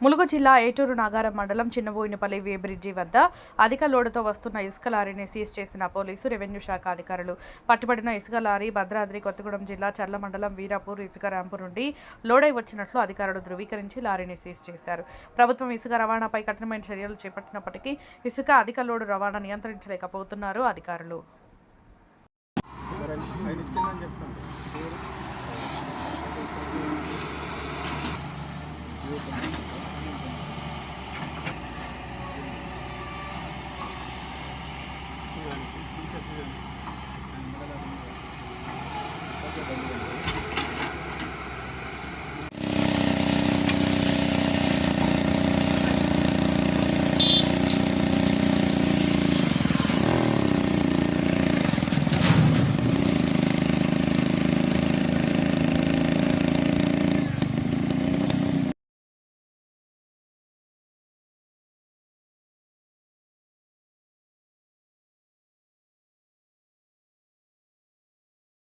ములుగు జిల్లా ఏటూరు నాగారం మండలం చిన్నబోయినపల్లి వే బ్రిడ్జి వద్ద అధిక లోడుతో వస్తున్న ఇసుక లారీని సీజ్ చేసిన పోలీసు రెవెన్యూ శాఖ అధికారులు పట్టుబడిన ఇసుక లారీ భద్రాద్రి కొత్తగూడెం జిల్లా చర్ల మండలం వీరాపూర్ ఇసుక ర్యాంపు నుండి లోడై వచ్చినట్లు అధికారులు ధృవీకరించి లారీని సీజ్ చేశారు ప్రభుత్వం ఇసుక రవాణాపై కఠినమైన చర్యలు చేపట్టినప్పటికీ ఇసుక అధిక లోడు రవాణా నియంత్రించలేకపోతున్నారు అధికారులు Thank you. ಬಂದಿದೆ